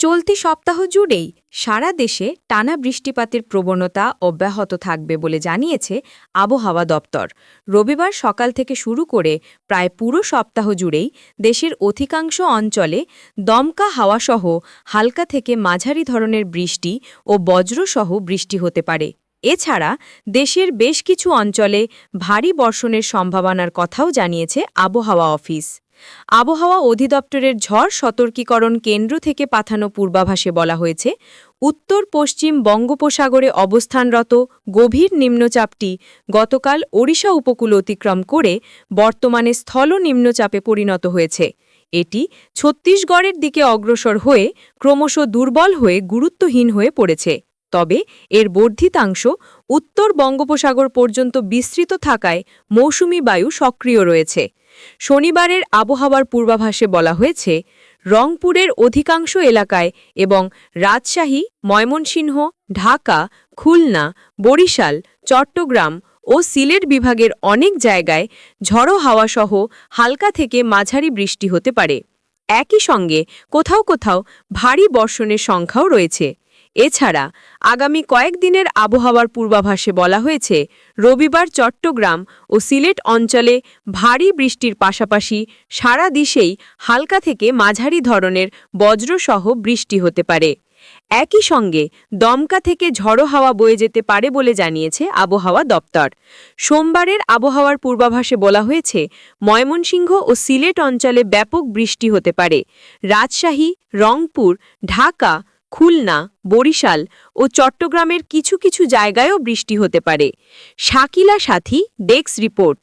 চলতি সপ্তাহ জুড়েই সারা দেশে টানা বৃষ্টিপাতের প্রবণতা অব্যাহত থাকবে বলে জানিয়েছে আবহাওয়া দপ্তর। রবিবার সকাল থেকে শুরু করে প্রায় পুরো সপ্তাহ জুড়েই দেশের অধিকাংশ অঞ্চলে দমকা হাওয়াসহ হালকা থেকে মাঝারি ধরনের বৃষ্টি ও বজ্রসহ বৃষ্টি হতে পারে। এছাড়া দেশের বেশ কিছু অঞ্চলে ভারী বর্ষণের সম্ভাবনার কথাও জানিয়েছে আবহাওয়া অফিস। আবহাওয়া অধিদপ্তরের ঝড় সতর্কীকরণ কেন্দ্র থেকে পাঠানো পূর্বাভাসে বলা হয়েছে, উত্তর পশ্চিম বঙ্গোপসাগরে অবস্থানরত গভীর নিম্নচাপটি গতকাল ওড়িশা উপকূল অতিক্রম করে বর্তমানে স্থল নিম্নচাপে পরিণত হয়েছে। এটি ছত্তিশগড়ের দিকে অগ্রসর হয়ে ক্রমশ দুর্বল হয়ে গুরুত্বহীন হয়ে পড়েছে। তবে এর বর্ধিতাংশ উত্তর বঙ্গোপসাগর পর্যন্ত বিস্তৃত থাকায় মৌসুমি বায়ু সক্রিয় রয়েছে। শনিবারের আবহাওয়ার পূর্বাভাসে বলা হয়েছে, রংপুরের অধিকাংশ এলাকায় এবং রাজশাহী, ময়মনসিংহ, ঢাকা, খুলনা, বরিশাল, চট্টগ্রাম ও সিলেট বিভাগের অনেক জায়গায় ঝড়ো হাওয়াসহ হালকা থেকে মাঝারি বৃষ্টি হতে পারে। একই সঙ্গে কোথাও কোথাও ভারী বর্ষণের সংখ্যাও রয়েছে। এছাড়া আগামী কয়েকদিনের আবহাওয়ার পূর্বাভাসে বলা হয়েছে, রবিবার চট্টগ্রাম ও সিলেট অঞ্চলে ভারী বৃষ্টির পাশাপাশি সারা দিশেই হালকা থেকে মাঝারি ধরনের বজ্রসহ বৃষ্টি হতে পারে। একই সঙ্গে দমকা থেকে ঝড়ো হাওয়া বয়ে যেতে পারে বলে জানিয়েছে আবহাওয়া দপ্তর। সোমবারের আবহাওয়ার পূর্বাভাসে বলা হয়েছে, ময়মনসিংহ ও সিলেট অঞ্চলে ব্যাপক বৃষ্টি হতে পারে। রাজশাহী, রংপুর, ঢাকা খুলনা বরিশাল ও চট্টগ্রামের কিছু কিছু জায়গায়ও বৃষ্টি হতে পারে। শাকিলা সাথী ডেক্স রিপোর্ট।